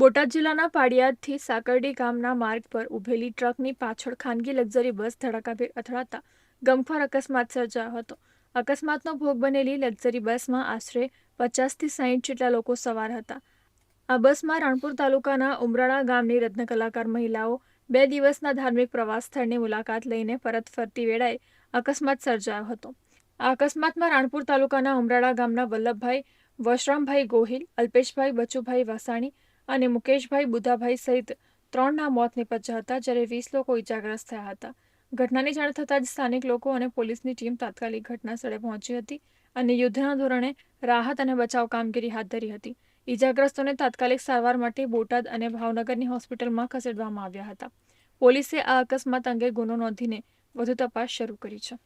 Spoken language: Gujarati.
બોટાદ જિલ્લાના પાડિયાદથી સાકરડી ગામના માર્ગ પર ઉભેલી ટ્રકની પાછળ ખાનગી લક્ઝરી બસ ધડાકાભેર અથડાતા ગમખ્વાર અકસ્માત સર્જાયો હતો. અકસ્માતનો ભોગ બનેલી લક્ઝરી બસમાં આશરે પચાસથી સાહીઠ જેટલા લોકો સવાર હતા. આ બસમાં રણપુર તાલુકાના ઉમરાળા ગામની રત્ન કલાકાર મહિલાઓ બે દિવસના ધાર્મિક પ્રવાસ સ્થળની મુલાકાત લઈને પરત ફરતી વેળાએ અકસ્માત સર્જાયો હતો. આ અકસ્માતમાં રાણપુર તાલુકાના ઉમરાળા ગામના વલ્લભભાઈ, વશરામભાઈ ગોહિલ, અલ્પેશભાઈ, બચુભાઈ વાસાણી અને મુકેશભાઈ બુધાભાઈ સહિત ત્રણના મોત નિપજ્યા હતા જ્યારે વીસ લોકો ઇજાગ્રસ્ત થયા હતા. ઘટનાની જાણ થતાં જ સ્થાનિક લોકો અને પોલીસની ટીમ તાત્કાલિક ઘટના સ્થળે પહોંચી હતી અને યુદ્ધના ધોરણે રાહત અને બચાવ કામગીરી હાથ ધરી હતી. ઇજાગ્રસ્તોને તાત્કાલિક સારવાર માટે બોટાદ અને ભાવનગરની હોસ્પિટલમાં ખસેડવામાં આવ્યા હતા. પોલીસે આ અકસ્માત અંગે ગુનો નોંધીને વધુ તપાસ શરૂ કરી છે.